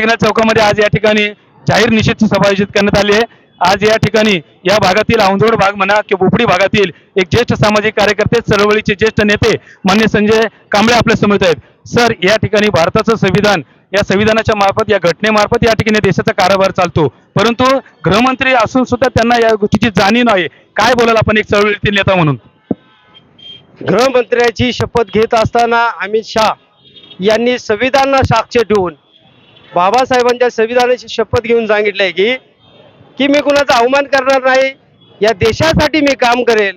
Signal चौकामध्ये आज या ठिकाणी जाहीर निषेध सभा आयोजित करण्यात आली आहे. आज या ठिकाणी या भागातील औंधोड भाग म्हणा किंवा बोपडी भागातील एक ज्येष्ठ सामाजिक कार्यकर्ते चळवळीचे ज्येष्ठ नेते मान्य संजय कांबळे आपल्यासमोर आहेत. सर या ठिकाणी भारताचं संविधान या संविधानाच्या मार्फत या घटनेमार्फत या ठिकाणी देशाचा कारभार चालतो. परंतु गृहमंत्री असून सुद्धा त्यांना या गोष्टीची जाणीव नाही. काय बोलाल आपण एक चळवळीतील नेता म्हणून? गृहमंत्र्याची शपथ घेत असताना अमित शहा यांनी संविधानाला साक्ष ठेवून बाबासाहेबांच्या संविधानाची शपथ घेऊन सांगितलंय की की मी कुणाचा अवमान करणार नाही या देशासाठी मी काम करेल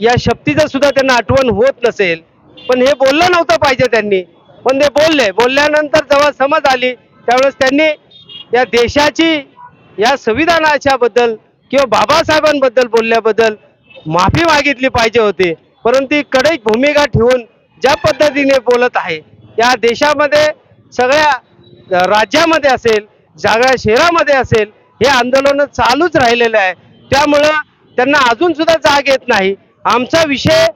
या शक्तीचं सुद्धा त्यांना आठवण होत नसेल. पण हे बोललं नव्हतं पाहिजे त्यांनी. पण ते बोलले. बोलल्यानंतर जेव्हा समज आली त्यावेळेस त्यांनी या देशाची या संविधानाच्या बद्दल किंवा बाबासाहेबांबद्दल बोलल्याबद्दल माफी मागितली पाहिजे होती. परंतु कडक भूमिका ठेवून ज्या पद्धतीने बोलत आहे या देशामध्ये सगळ्या राज्यामध्ये असेल जागळ्या शहरामध्ये असेल हे आंदोलन चालूच राहिलेलं आहे. त्यामुळं त्यांना अजून सुद्धा जाग येत नाही. आमचा विषय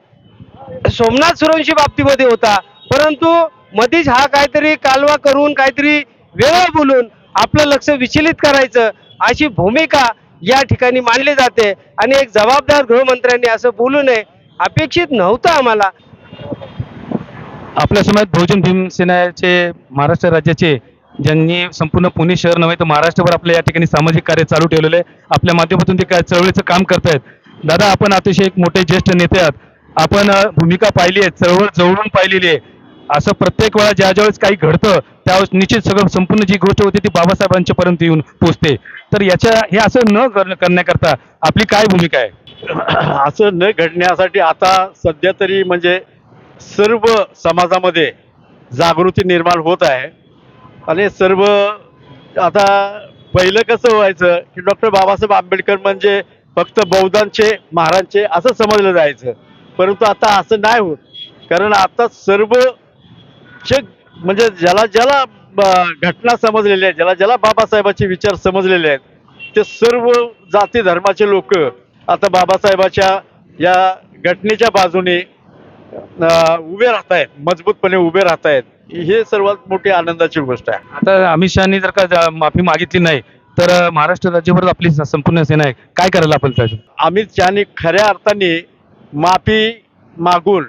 सोमनाथ सुरवंशी बाबतीमध्ये होता. परंतु मधीच हा काहीतरी कालवा करून काहीतरी वेगळं बोलून आपलं लक्ष विचलित करायचं अशी भूमिका या ठिकाणी मानली जाते. आणि एक जबाबदार गृहमंत्र्यांनी असं बोलू नये अपेक्षित नव्हतं आम्हाला. आपल्यासमोर बहुजन भीमसेनाचे महाराष्ट्र राज्याचे ज्यांनी संपूर्ण पुणे शहर नव्हे तर महाराष्ट्रभर आपल्या या ठिकाणी सामाजिक कार्य चालू ठेवलेलं आहे. आपल्या माध्यमातून ते काय चळवळीचं काम करतायत. दादा आपण अतिशय एक मोठे ज्येष्ठ नेते आहात. आपण भूमिका पाहिली आहे चळवळ जवळून पाहिलेली आहे. असं प्रत्येक वेळा ज्या ज्यावेळेस काही घडतं त्यावेळेस निश्चित सगळं संपूर्ण जी गोष्ट होती ती बाबासाहेबांच्या पर्यंत येऊन पोचते तर याच्या हे असं न करण्याकरता आपली काय भूमिका आहे? असं न घडण्यासाठी आता सध्या तरी म्हणजे सर्व समाजामध्ये जागृती निर्माण होत आहे. आणि सर्व आता पहिलं कसं व्हायचं की डॉक्टर बाबासाहेब आंबेडकर म्हणजे फक्त बौद्धांचे महाराजांचे असं समजलं जायचं. परंतु आता असं नाही होत. कारण आता सर्व म्हणजे ज्याला ज्याला घटना समजलेल्या आहेत ज्याला ज्याला बाबासाहेबाचे विचार समजलेले आहेत ते सर्व जाती धर्माचे लोक आता बाबासाहेबाच्या या घटनेच्या बाजूने उभे राहत आहेत मजबूतपणे उभे राहत आहेत हे सर्वात मोठी आनंदाची गोष्ट आहे. आता अमित शहानी जर का जा- माफी मागितली नाही तर महाराष्ट्र राज्यभर आपली संपूर्ण सेना आहे. काय करायला आपण त्याचं अमित शहानी खऱ्या अर्थाने माफी मागून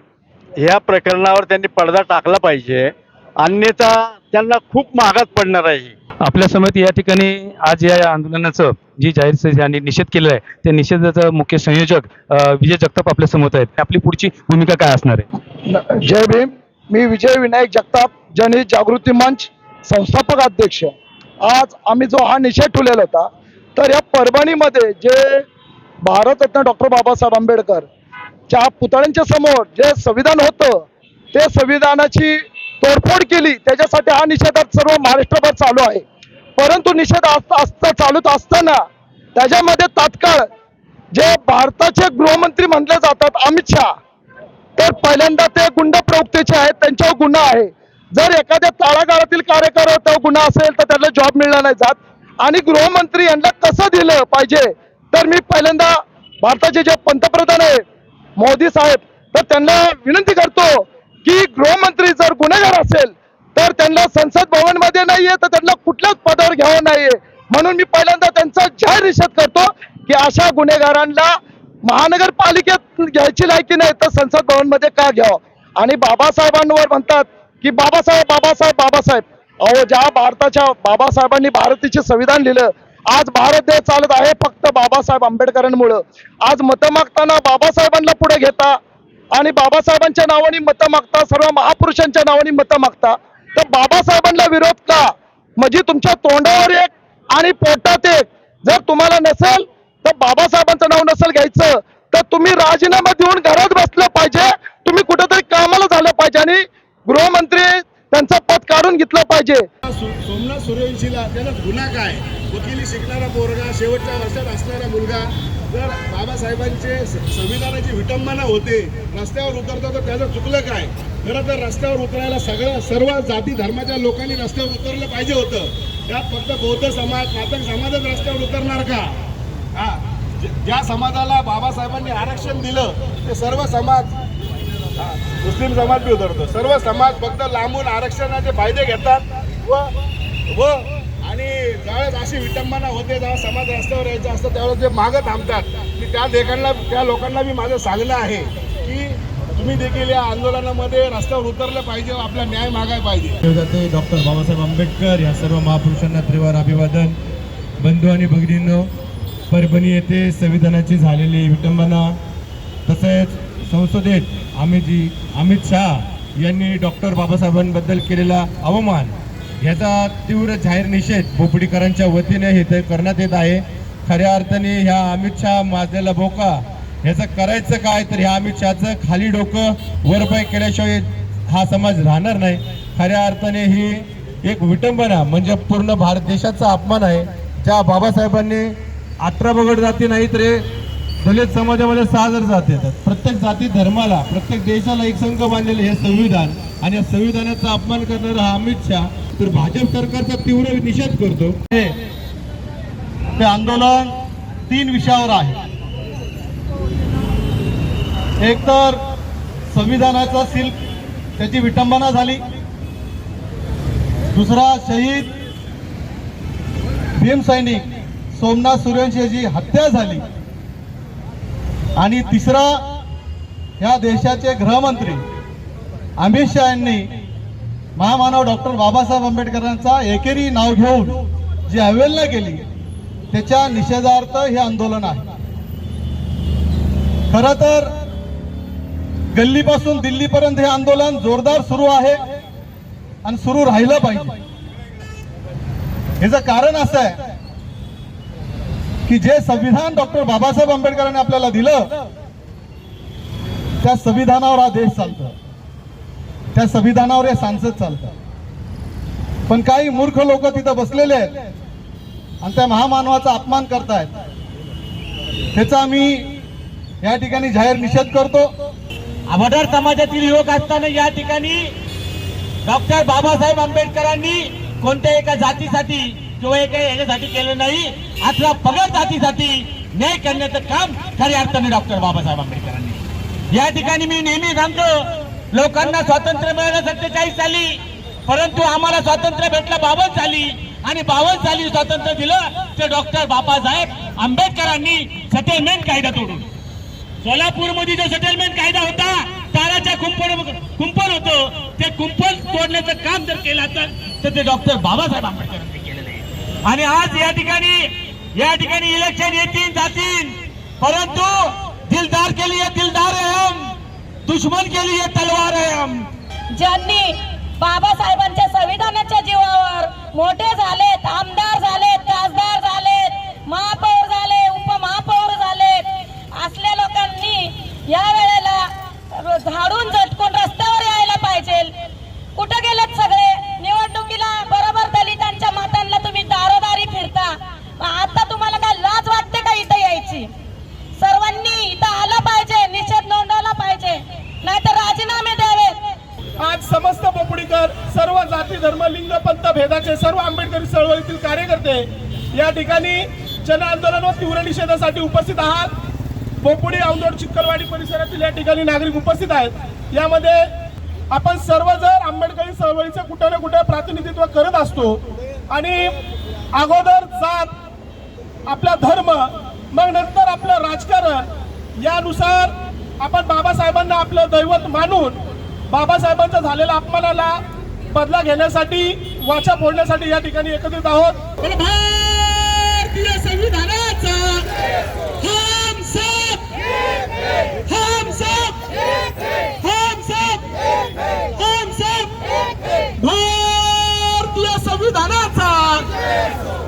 ह्या प्रकरणावर त्यांनी पडदा टाकला पाहिजे. अन्यथा त्यांना खूप महागात पडणार आहे ही. आपल्या समेत या ठिकाणी आज या आंदोलनाचं जी जाहीर स- यांनी निषेध केलेला आहे त्या निषेधाचा मुख्य संयोजक विजय जगताप आपल्यासमोर आहेत. आपली पुढची भूमिका काय असणार आहे? न- जय भीम. मी विजय विनायक जगताप जनहित जागृती मंच संस्थापक अध्यक्ष. आज आम्ही जो हा निषेध ठेवलेला होता तर या परभणीमध्ये जे भारतरत्न डॉक्टर बाबासाहेब आंबेडकर च्या पुतळ्यांच्या समोर जे संविधान होतं ते संविधानाची तोडफोड केली त्याच्यासाठी हा निषेध आज सर्व महाराष्ट्रभर चालू आहे. परंतु निषेध असता चालूच असताना त्याच्यामध्ये तात्काळ जे भारताचे गृहमंत्री म्हणले जातात अमित शहा तर पहिल्यांदा ते गुंड प्रवृत्तीचे आहेत त्यांच्यावर गुन्हा आहे. जर एखाद्या तळागाळातील कार्यकर्त्यावर गुन्हा असेल तर त्याला जॉब मिळणार नाही जात. आणि गृहमंत्री यांना कसं दिलं पाहिजे? तर मी पहिल्यांदा भारताचे जे पंतप्रधान आहे मोदी साहेब तर त्यांना विनंती करतो की गृहमंत्री जर गुन्हेगार असेल तर त्यांना संसद भवनमध्ये नाहीये तर त्यांना कुठल्याच पदावर घ्यावं नाहीये. म्हणून मी पहिल्यांदा त्यांचा जाहीर निषेध करतो की अशा गुन्हेगारांना महानगरपालिकेत घ्यायची लायकी नाही तर संसद भवनमध्ये का घ्यावं? आणि बाबासाहेबांवर म्हणतात की बाबासाहेब बाबासाहेब बाबासाहेब. अहो ज्या भारताच्या बाबासाहेबांनी भारतीचे संविधान लिहिलं आज भारत देश चालत आहे फक्त बाबासाहेब आंबेडकरांमुळं. आज मतं मागताना बाबासाहेबांना पुढे घेता आणि बाबासाहेबांच्या नावाने मतं मागता सर्व महापुरुषांच्या नावाने मतं मागता. तर बाबासाहेबांना विरोध का? म्हणजे तुमच्या तोंडावर एक आणि पोटात एक. जर तुम्हाला नसेल तर बाबासाहेबांचं नाव नसेल घ्यायचं तर तुम्ही राजीनामा देऊन घरात बसलं पाहिजे. तुम्ही कुठेतरी कामाला झालं पाहिजे आणि गृहमंत्री त्यांचं पद काढून घेतलं पाहिजे. सोमनाथ सूर्यवंशीला त्याला गुन्हा काय? वकिली शिकणारा पोरगा शेवटच्या वर्षात असणारा मुलगा. जर बाबासाहेबांचे संविधानाची विटंबना होते रस्त्यावर उतरतो तर त्याचं चुकलं काय? खरं तर रस्त्यावर उतरायला सगळ्या सर्व जाती धर्माच्या लोकांनी रस्त्यावर उतरलं पाहिजे होतं. त्यात फक्त बौद्ध समाज मातक समाजच रस्त्यावर उतरणार का? हा ज्या समाजाला बाबासाहेबांनी आरक्षण दिलं ते सर्व समाज मुस्लिम समाज बी उतरतो सर्व समाज फक्त लांबून आरक्षणाचे फायदे घेतात व व आणि ज्यावेळेस अशी विटंबना होते जेव्हा समाज रस्त्यावर यायचा असतं त्यावेळेस जे मागं थांबतात की त्या देखांना त्या लोकांना मी माझं सांगणं आहे की तुम्ही देखील या आंदोलनामध्ये रस्त्यावर उतरलं पाहिजे व आपला न्याय मागाय पाहिजे. डॉक्टर बाबासाहेब आंबेडकर या सर्व महापुरुषांना त्रिवार अभिवादन. बंधू आणि भगिनींनो परभणी येथे संविधानाची झालेली विटंबना तसेच संसदेत अमितजी अमित शहा यांनी डॉक्टर बाबासाहेबांबद्दल केलेला अवमान ह्याचा तीव्र जाहीर निषेध बोपडीकरांच्या वतीने हे ते करण्यात येत आहे. खऱ्या अर्थाने ह्या अमित शहा माजलेला बोका ह्याचं करायचं काय? तर ह्या अमित शहाचं खाली डोकं वरपाय केल्याशिवाय हा समाज राहणार नाही. खऱ्या अर्थाने ही एक विटंबना म्हणजे पूर्ण भारत देशाचा अपमान आहे. ज्या बाबासाहेबांनी अठरा बगड जाती नाही तर दलित समाजामध्ये सहा जर जाती येतात प्रत्येक जाती धर्माला प्रत्येक देशाला एक संघ बांधलेले हे संविधान. आणि या संविधानाचा अपमान करणारा हा अमित शहा. तर भाजप सरकारचा तीव्र निषेध करतो. हे ते आंदोलन तीन विषयावर आहे. एक तर संविधानाचा सिल त्याची विटंबना झाली. दुसरा शहीद भीम सैनिक. सोमनाथ सूर्यवंशी याची हत्या झाली. आणि तिसरा ह्या देशाचे गृहमंत्री अमित शहा यांनी महामानव डॉक्टर बाबासाहेब आंबेडकरांचा एकेरी नाव घेऊन जी अवहेलना केली त्याच्या निषेधार्थ हे आंदोलन आहे. खर तर गल्लीपासून दिल्लीपर्यंत हे आंदोलन जोरदार सुरू आहे आणि सुरू राहिलं पाहिजे. ह्याचं कारण असं आहे की जे संविधान डॉक्टर बाबासाहेब आंबेडकरांनी आपल्याला दिलं त्या संविधानावर हा देश चालतो. त्या संविधानावर हे सांसद चालतं. पण काही मूर्ख लोक तिथं बसलेले आहेत आणि त्या महामानवाचा अपमान करतायत. त्याचा आम्ही या ठिकाणी जाहीर निषेध करतो. अभदार समाजातील युवक असताना या ठिकाणी डॉक्टर बाबासाहेब आंबेडकरांनी कोणत्या एका जातीसाठी किंवा एका याच्यासाठी केलं नाही. अथवा पगड जातीसाठी न्याय करण्याचं काम खऱ्या अर्थाने डॉक्टर बाबासाहेब आंबेडकरांनी. या ठिकाणी मी नेहमी सांगतो लोकांना स्वातंत्र्य मिळालं सत्तेचाळीस साली परंतु आम्हाला स्वातंत्र्य भेटलं बावन साली. आणि बावन साली स्वातंत्र्य दिलं ते डॉक्टर बाबासाहेब आंबेडकरांनी सेटलमेंट कायदा तोडून. सोलापूरमध्ये जो सेटलमेंट कायदा होता ताराच्या कुंपण कुंपण होतं. ते कुंपण तोडण्याचं काम जर केलं तर ते डॉक्टर बाबासाहेब आंबेडकरांनी आणि आज या ठिकाणी या ठिकाणी इलेक्शन येतील जातील. परंतु दिलदार के लिए दिलदार है हम. दुश्मन के लिए तलवार है हम. ज्यांनी बाबासाहेबांच्या संविधानाच्या जीवावर मोठे झालेत आमदार झालेत खासदार झालेत महापौर झाले उपमहापौर झालेत असल्या लोकांनी या वेळेला र- झाडून झटकून रस्त्यावर यायला पाहिजे कुठं गेलेत सगळे निवडणुकीला बरोबर दलितांच्या मतांना तुम्ही दारोदारी फिरता मग आता तुम्हाला काय लाज वाटते का इथं यायची सर्वांनी इथं आलं पाहिजे निषेध नोंदवला पाहिजे नाहीतर राजीनामे द्यावेत आज समस्त पोपडीकर सर्व जाती धर्म लिंग पंथ भेदाचे सर्व आंबेडकरी चळवळीतील कार्यकर्ते या ठिकाणी जन आंदोलन व तीव्र निषेधासाठी उपस्थित आहात. पोपुडी औंदोड चिक्कलवाडी परिसरातील या ठिकाणी नागरिक उपस्थित आहेत. यामध्ये आपण सर्व जर आंबेडकरी चळवळीचं कुठं ना कुठं प्रातिनिधित्व करत असतो. आणि अगोदर जात आपला धर्म मग नंतर आपलं राजकारण यानुसार आपण बाबासाहेबांना आपलं दैवत मानून बाबासाहेबांचा झालेल्या अपमानाला बदला घेण्यासाठी वाचा फोडण्यासाठी या ठिकाणी एकत्रित आहोत. संविधानाचा